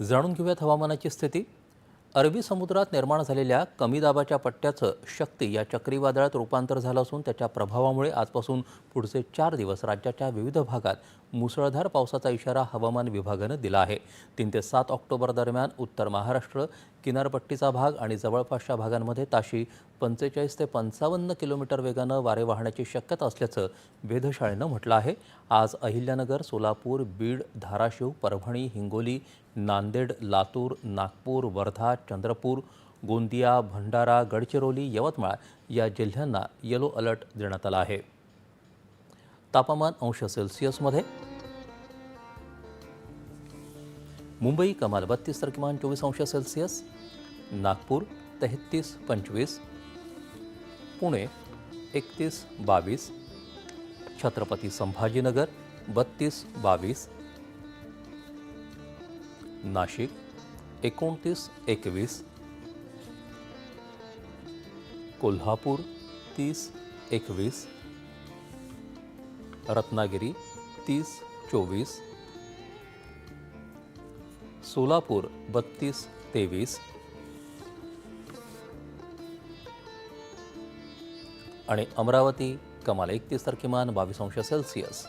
जाणून घेऊयात हवामानाची स्थिती. अरबी समुद्रात निर्माण झालेल्या कमी दाबाच्या पट्ट्याचं शक्ती या चक्रीवादळात रूपांतर झालं असून त्याच्या प्रभावामुळे आजपासून पुढचे चार दिवस राज्याच्या विविध भागात मुसळधार पावसाचा इशारा हवामान विभागानं दिला आहे. तीन ते सात ऑक्टोबर दरम्यान उत्तर महाराष्ट्र किनारपट्टीचा भाग आणि जवळपासच्या भागांमध्ये ताशी पंचेचाळीस ते पंचावन्न किलोमीटर वेगानं वारे वाहण्याची शक्यता असल्याचं वेधशाळेनं म्हटलं आहे. आज अहिल्यानगर सोलापूर बीड धाराशिव परभणी हिंगोली नांदेड लातूर नागपूर वर्धा चंद्रपूर गोंदिया भंडारा गडचिरोली यवतमाळ या जिल्ह्यांना येलो अलर्ट देण्यात आला आहे. तापमान अंश सेल्सिअसमध्ये मुंबई कमाल बत्तीस तर किमान चोवीस अंश सेल्सिअस नागपूर तेहत्तीस पंचवीस पुणे, एकतीस बावीस, छत्रपती संभाजीनगर, बत्तीस बावीस, नाशिक, एकोणतीस एकवीस, कोल्हापूर, तीस एकवीस, रत्नागिरी, तीस चोवीस, सोलापूर, बत्तीस तेवीस आणि अमरावती कमाल एकतीस तर किमान बावीस अंश सेल्सिअस.